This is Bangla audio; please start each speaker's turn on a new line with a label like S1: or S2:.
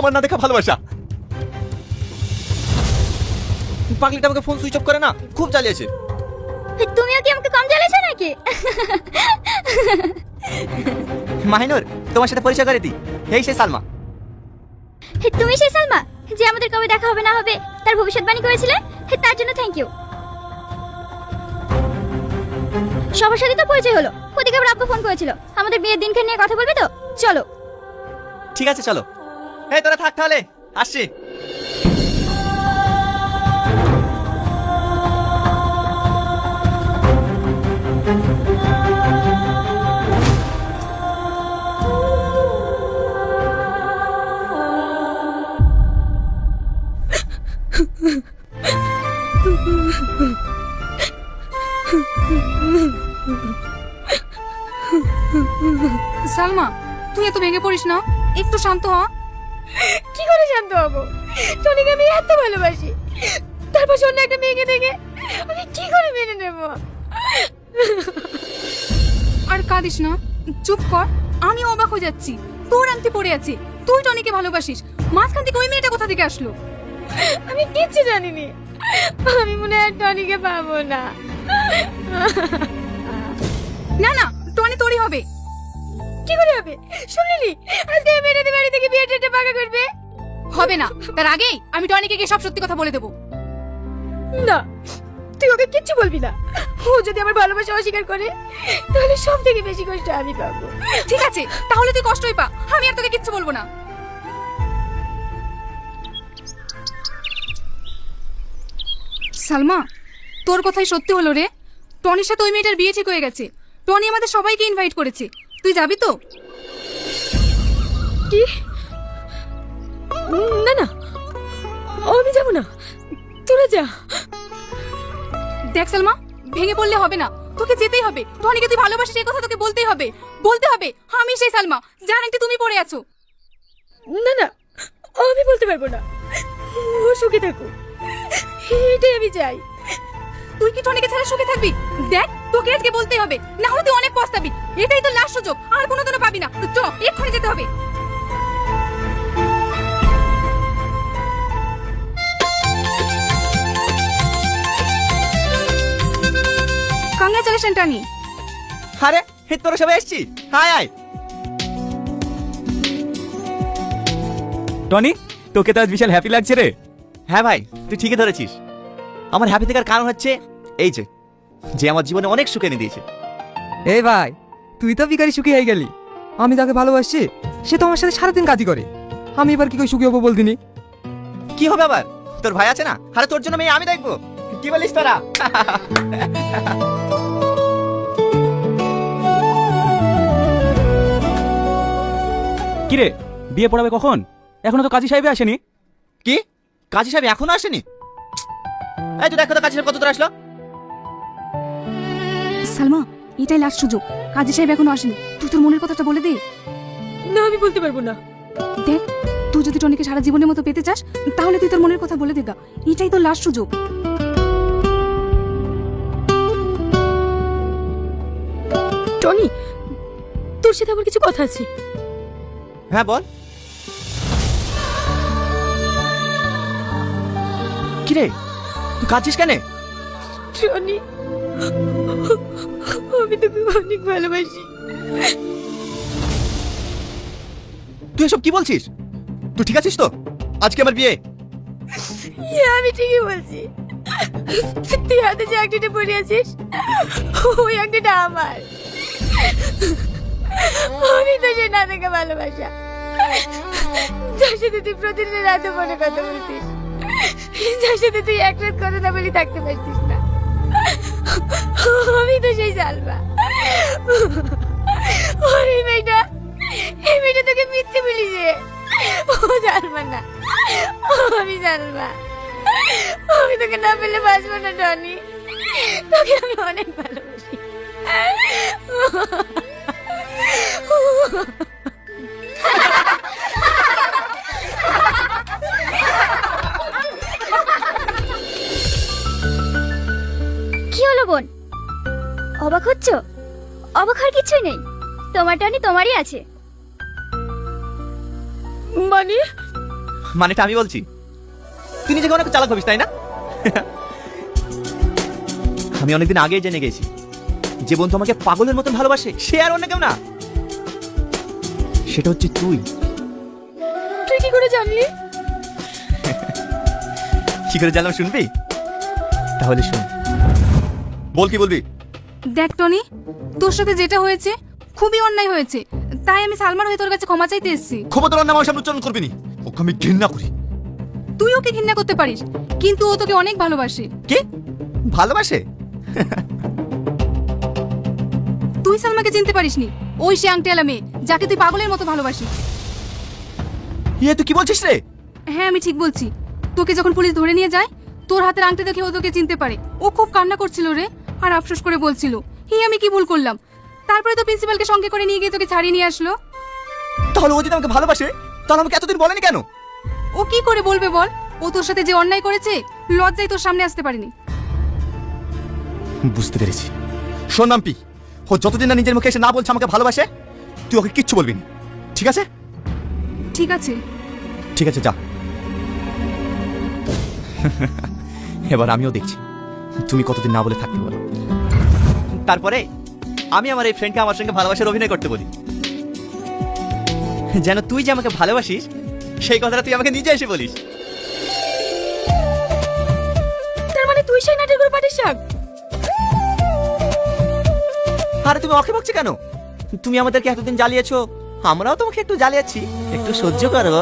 S1: আমার না দেখা ভালোবাসা। পাগলিটা আমাকে ফোন সুইচ অফ করে না খুব জ্বালিয়েছে।
S2: তুমিও কি আমাকে কম জ্বালেছো নাকি?
S1: মাহিনুর তোমার সাথে পরিচয় করে দিই। এই সেই সালমা।
S2: তুমি সেই সালমা? যে আমাদের কবে দেখা হবে না হবে তার ভবিষ্যৎবাণী করেছিলে? তার জন্য থ্যাংক ইউ সবার সাথে তো পরিচয় হলো। ওদিকে আবার আব্বু ফোন করেছিল। আমাদের বিয়ের দিনকে নিয়ে কথা বলবে তো? চলো।
S1: ঠিক আছে চলো। এই তোরা থাক তাহলে আসছি।
S3: সালমা তুই এত ভেঙে পড়িস না। একটু শান্ত হ।
S2: কি করে শান্ত হব টনিকে আমি এত ভালোবাসি। তারপর অন্য একটা মেয়েকে দেখে আমি কি করে মেনে নেব?
S3: আর কাঁদিস না চুপ কর আমি অবাক হয়ে যাচ্ছি। তোর আংটি পড়ে আছে তুই টনিকে ভালোবাসিস। মাঝখান থেকে ওই মেয়েটা কোথা থেকে আসলো?
S2: আমি কিচ্ছু জানিনি। আমি মনে হয় টনিকে পাবো না।
S3: না না টনি তোরই হবে।
S2: কি করে হবে? শুনলি আজকে মেয়েটাদের বাড়ি থেকে বিয়ে টেটে পাকা করবে?
S3: হবে না তার আগেই আমি টনিকে গিয়ে সব সত্যি কথা বলে দেবো।
S2: না তুই ওকে কিচ্ছু বলবি না। ও যদি আমার ভালোবাসা অস্বীকার করে তাহলে সব থেকে বেশি কষ্ট আমি পাবো।
S3: ঠিক আছে তাহলে তুই কষ্টই পা আমি আর তোকে কিচ্ছু বলব না। সালমা তোর কথাই সত্যি হলো রে। টনির সাথে ওই মেয়েটার বিয়ে ঠিক হয়ে গেছে। টনি আমাদের সবাইকে ইনভাইট করেছে। তুই যাবি তো?
S2: কি? না না। আমি যাব না। তোরা যা।
S3: দেখ সালমা ভেঙে পড়লে হবে না। তোকে যেতেই হবে। টনিকে তুই ভালোবাসিস এই কথা তোকে বলতেই হবে। বলতে হবে আমি সেই সালমা যার একটি তুমি পড়ে আছো।
S2: না না। আমি বলতে পারব না। ও সুখে থাকুক। এটাই আমি চাই
S3: তুই কি টনিকে ছাড়া সুখে থাকবি? দেখ। তোকে আজকে বলতেই হবে। না হলে তুই অনেক পস্তাবি। এটাই তো লাস্ট সুযোগ। আর কোনো দিনও পাবি না। তো চ এক্ষুনি যেতে হবে। কংগ্রাচুলেশন টনি
S1: আরে হে তোরা সবাই এসছি? হায় আয়
S4: টনি তোকে তো আজ বিশাল হ্যাপি লাগছে রে।
S1: হ্যাঁ ভাই তুই ঠিকই ধরেছিস। আমার হ্যাপি থাকার কারণ হচ্ছে এই যে যে আমার জীবনে অনেক সুখ এনে দিয়েছে।
S5: এই ভাই তুই তো বিকারি সুখী হয়ে গেলি। আমি তাকে ভালোবাসছি সে তো আমার সাথে সারাদিন কাজই করে। আমি এবার কি করে সুখী হব বলদিনি?
S1: কি হবে আবার? তোর ভাই আছে না? আরে তোর জন্য মেয়ে আমি দেখব। কি বলিস তোরা?
S4: কি রে বিয়ে পড়াবে কখন? এখনও তো কাজী সাহেবে আসেনি?
S1: কি? কাজী সাহেব এখনও আসেনি? এই তো দেখো তো কাজী সাহেব কত দূর আসলো?
S3: সালমা এটাই লাস্ট সুযোগ। কাজী সাহেব এখনও আসেনি। তুই তোর মনের কথাটা বলে দে।
S2: না আমি বলতে পারব না।
S3: দেখ তুই যদি টনিকে সারা জীবনের মতো পেতে চাস তাহলে তুই তোর মনের কথা বলে দে গা। এটাই তো লাস্ট সুযোগ।
S2: টনি তোর সাথে আমার কিছু কথা আছে।
S1: হ্যাঁ বল। কিরে তুই কাঁদছিস কেন?
S2: টনি। আমি তোকে অনেক ভালোবাসি।
S1: তুই এসব কি বলছিস? তুই ঠিক আছিস তো? আজকে আমার বিয়ে।
S2: ইয়ে, আমি ঠিকই বলছি। তুই হাতে যে একটিটা পরে আছিস ওই একটিটা আমার। আমি তো সে না দেখে ভালোবাসা। যার সাথে তুই প্রতিদিন রাতে মনে কথা বলতিস। যার সাথে তুই এক রাত কথা না বলি থাকতে পারতিস না। আমি তো সেই জালবা ওর মেয়েটা, এই মেয়েটা তোকে মিথ্যে বলিছে। ও জানবা না, আমি জানবা আমি তোকে না পেলে বাঁচবো না, টনি। তোকে আমি অনেক ভালোবাসি। কি অবাক হচ্ছ? অবাক হওয়ার কিছুই নেই। তোমার টনি তোমারই আছে। মানে?
S1: মানেটা আমি বলছি। তুই নিজেকে অনেক চালাক ভাবিস তাই না? আমি অনেকদিন আগেই জেনে গেছি। যে বন্ধু আমাকে পাগলের মতন ভালোবাসে সে আর অন্য কেউ না। সেটা হচ্ছে তুই।
S2: তুই কি করে জানলি?
S1: কি করে জানলাম শুনবি? তাহলে শুন। বল কি বলবি?
S3: দেখ টনি তোর সাথে যেটা হয়েছে খুবই অন্যায় হয়েছে। তাই আমি সালমান হয়ে তোর কাছে ক্ষমা চাইতে এসেছি।
S1: ক্ষমতার নাম আমার সামনে উচ্চারণ করবি নি। ওকে আমি ঘৃণা করি।
S3: তুই ওকে ঘৃণা করতে পারিস কিন্তু ও তোকে অনেক ভালোবাসে।
S1: কে? ভালোবাসে?
S3: তুই সালমাকে চিনতে পারিসনি? ওই সে আংটিয়ালা মেয়ে যাকে তুই পাগলের মতো ভালোবাসিস।
S1: ইয়ে তুই কি বলছিস রে?
S3: হ্যাঁ আমি ঠিক বলছি। তোকে যখন পুলিশ ধরে নিয়ে যায় তোর হাতের আংটি দেখে ও তোকে চিনতে পারে। ও খুব কান্না করছিল রে। আর আফসোস করে বলছিল হি আমি কি ভুল করলাম? তারপরে তো প্রিন্সিপালকে সঙ্গে করে নিয়ে গিয়ে তোকে ছাড়িয়ে নিয়ে আসলো।
S1: তাহলে ও যদি আমাকে ভালোবাসে তাহলে আমাকে এতদিন বলেনি কেন?
S3: ও কি করে বলবে বল? ও তোর সাথে যে অন্যায় করেছে লজ্জায় তোর সামনে আসতে পারেনি।
S1: বুঝতে পেরেছি। শোন নাম্পি ও যতদিন না নিজের মুখে এসে না বলছে আমাকে ভালোবাসে তুই ওকে কিচ্ছু বলবি না। ঠিক আছে?
S3: ঠিক আছে।
S1: ঠিক আছে যা। এবার আমিও দেখছি। তুমি কতদিন না বলে থাকতে পারো। তারপরে আমি আমার এই ফ্রেন্ডকে আমার সঙ্গে ভালোবাসার অভিনয় করতে বলি। যেন তুই যে আমাকে ভালোবাসিস সেই কথাটা তুই আমাকে নিজে এসে বলিস।
S2: তার মানে তুই সেই নাটকের পাটিস শাক
S1: আরে তুমি অকে বকছো কেন? তুমি আমাদেরকে এতদিন জ্বালিয়েছো আমরাও তোমাকে একটু জ্বালিয়েছি। একটু সহ্য করো।